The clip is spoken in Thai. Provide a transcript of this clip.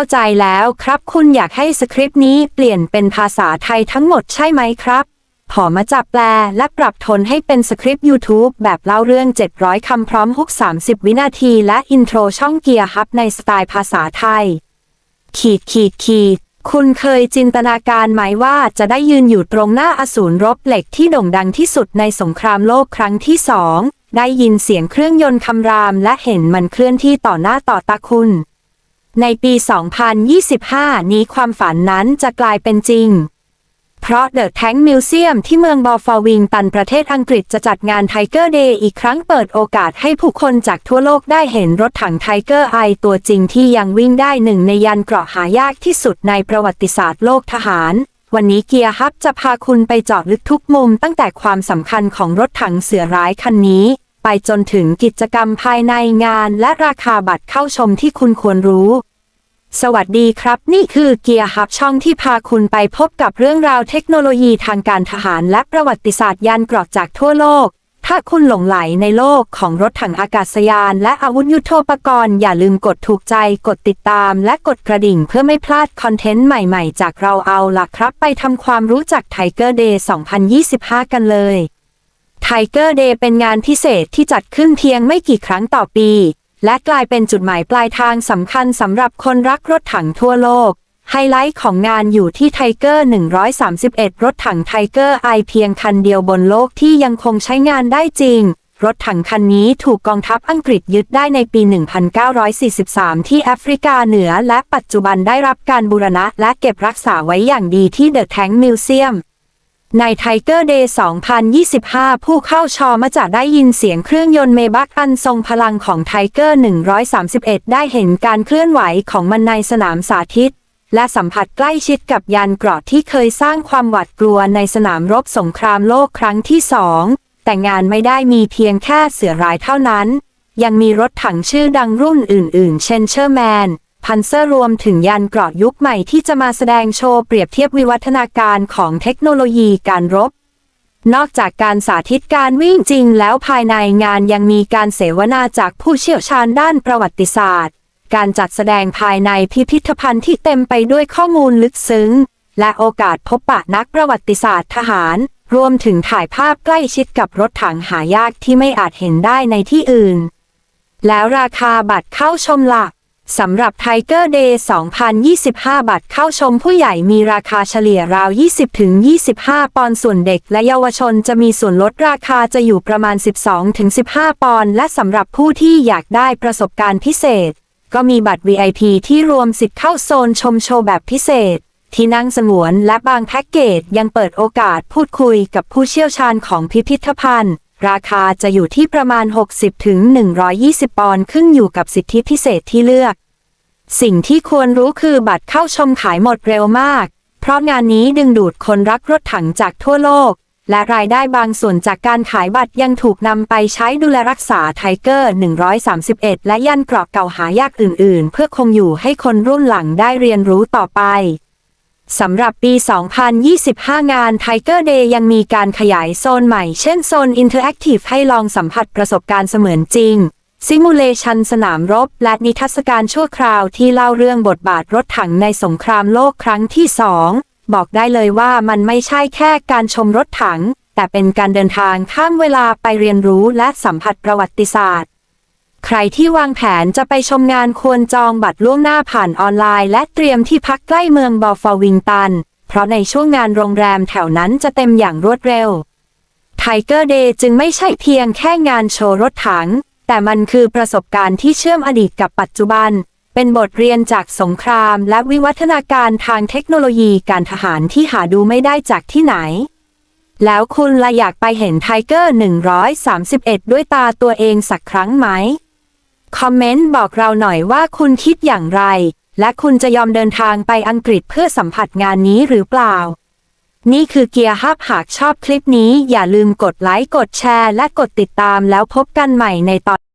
เข้าใจแล้วครับคุณอยากให้สคริปต์นี้เปลี่ยนเป็นภาษาไทยทั้งหมดใช่ไหมครับ ขอมาจับแปลและปรับทนให้เป็นสคริปต์ YouTube แบบเล่าเรื่อง 700 คำพร้อมฮุก 30 วินาทีและอินโทรช่องเกียร์ฮับในสไตล์ภาษาไทย ขีดขีดขีด คุณเคยจินตนาการไหมว่าจะได้ยืนอยู่ตรงหน้าอสูรรบเหล็กที่โด่งดังที่สุดในสงครามโลกครั้งที่สอง ได้ยินเสียงเครื่องยนต์คำรามและเห็นมันเคลื่อนที่ต่อหน้าต่อตาคุณ ในปี 2025 นี้ความฝันนั้นจะกลายเป็นจริง เพราะเดอะแทงมิวเซียมที่เมืองบอฟาวิงตันประเทศอังกฤษจะจัดงานไทเกอร์เดย์อีกครั้งเปิดโอกาสให้ผู้คนจากทั่วโลกได้เห็นรถถังไทเกอร์ไอตัวจริงที่ยังวิ่งได้หนึ่งในยันเกราะหายากที่สุดในประวัติศาสตร์โลกทหาร วันนี้เกียร์ฮับจะพาคุณไปเจาะลึกทุกมุมตั้งแต่ความสำคัญของรถถังเสือร้ายคันนี้ ไปจนถึงกิจกรรมภายในงานและราคาบัตรเข้าชมที่คุณควรรู้ สวัสดีครับ นี่คือเกียร์ฮับช่องที่พาคุณไปพบกับเรื่องราวเทคโนโลยีทางการทหารและประวัติศาสตร์ยานเกราะจากทั่วโลก ถ้าคุณหลงไหลในโลกของรถถังอากาศยาน และอาวุธยุโทโธปกรณ์ อย่าลืมกดถูกใจ กดติดตาม และกดกระดิ่งเพื่อไม่พลาดคอนเทนต์ใหม่ๆ จากเราเอาล่ะครับ ไปทำความรู้จัก Tiger Day 2025 กันเลย Tiger Day เป็นงานพิเศษที่จัดขึ้นเพียงไม่กี่ครั้งต่อปี และกลายเป็นจุดหมายปลายทางสำคัญสำหรับคนรักรถถังทั่วโลก ไฮไลท์ของงานอยู่ที่ไทเกอร์131 รถถังไทเกอร์ไอเพียงคันเดียวบนโลกที่ยังคงใช้งานได้จริง รถถังคันนี้ถูกกองทัพอังกฤษยึดได้ในปี 1943 ที่แอฟริกาเหนือและปัจจุบันได้รับการบูรณะและเก็บรักษาไว้อย่างดีที่เดอะแทงมิวเซียม ใน Tiger Day 2025 ผู้เข้าชอมาจะได้ยินเสียงเครื่องยนต์เมบักอันทรงพลังของ Tiger 131 ได้เห็นการเคลื่อนไหวของมันในสนามสาธิต และสัมผัสใกล้ชิดกับยานเกราะที่เคยสร้างความหวาดกลัวในสนามรบสงครามโลกครั้งที่สอง แต่งานไม่ได้มีเพียงแค่เสือร้ายเท่านั้น ยังมีรถถังชื่อดังรุ่นอื่น ๆ เช่นเชอร์แมน พันเซอร์รวมถึงยานเกราะยุคใหม่ที่จะมาแสดงโชว์เปรียบเทียบวิวัฒนาการของเทคโนโลยีการรบ นอกจากการสาธิตการวิ่งจริงแล้วภายในงานยังมีการเสวนาจากผู้เชี่ยวชาญด้านประวัติศาสตร์ การจัดแสดงภายในพิพิธภัณฑ์ที่เต็มไปด้วยข้อมูลลึกซึ้ง และโอกาสพบปะนักประวัติศาสตร์ทหาร รวมถึงถ่ายภาพใกล้ชิดกับรถถังหายากที่ไม่อาจเห็นได้ในที่อื่น แล้วราคาบัตรเข้าชมหลัก สำหรับ Tiger Day 2025 บัตรเข้าชมผู้ใหญ่มีราคาเฉลี่ยราว 20-25 ปอนด์ส่วนเด็กและเยาวชนจะมีส่วนลดราคาจะอยู่ประมาณ 12-15 ปอนด์และสำหรับผู้ที่อยากได้ประสบการณ์พิเศษ ก็มีบัตร VIP ที่รวมสิทธิ์เข้าโซนชมโชว์แบบพิเศษ ที่นั่งสงวนและบางแพ็กเกจยังเปิดโอกาสพูดคุยกับผู้เชี่ยวชาญของพิพิธภัณฑ์ ราคาจะอยู่ที่ประมาณ 60-120 ปอนด์ขึ้นอยู่กับสิทธิพิเศษที่เลือก สิ่งที่ควรรู้คือบัตรเข้าชมขายหมดเร็วมาก เพราะงานนี้ดึงดูดคนรักรถถังจากทั่วโลก และรายได้บางส่วนจากการขายบัตรยังถูกนำไปใช้ดูแลรักษาไทเกอร์ 131 และยันเกราะเก่าหายากอื่น ๆ เพื่อคงอยู่ให้คนรุ่นหลังได้เรียนรู้ต่อไป สำหรับปี 2025 งาน Tiger Day ยังมีการขยายโซนใหม่ เช่นโซน Interactive ให้ลองสัมผัสประสบการณ์เสมือนจริง ซิมูเลชันสนามรบ และนิทรรศการชั่วคราวที่เล่าเรื่องบทบาทรถถังในสงครามโลกครั้งที่สองบอกได้เลยว่ามันไม่ใช่แค่การชมรถถัง แต่เป็นการเดินทางข้ามเวลาไปเรียนรู้และสัมผัสประวัติศาสตร์ ใครที่วางแผนจะไปชมงานควรจองบัตรล่วงหน้าผ่านออนไลน์ และเตรียมที่พักใกล้เมืองบอฟวิงตัน เพราะในช่วงงานโรงแรมแถวนั้นจะเต็มอย่างรวดเร็ว Tiger Day จึงไม่ใช่เพียงแค่งานโชว์รถถัง แต่มันคือประสบการณ์ที่เชื่อมอดีตกับปัจจุบัน เป็นบทเรียนจากสงครามและวิวัฒนาการทางเทคโนโลยีการทหารที่หาดูไม่ได้จากที่ไหน แล้วคุณละอยากไปเห็นไทเกอร์131 ด้วยตาตัวเองสักครั้งไหม คอมเมนต์บอกเราหน่อยว่าคุณคิดอย่างไร และคุณจะยอมเดินทางไปอังกฤษเพื่อสัมผัสงานนี้หรือเปล่า นี่คือเกียร์ฮับหากชอบคลิปนี้อย่าลืมกดไลค์กดแชร์ และกดติดตามแล้วพบกันใหม่ในตอน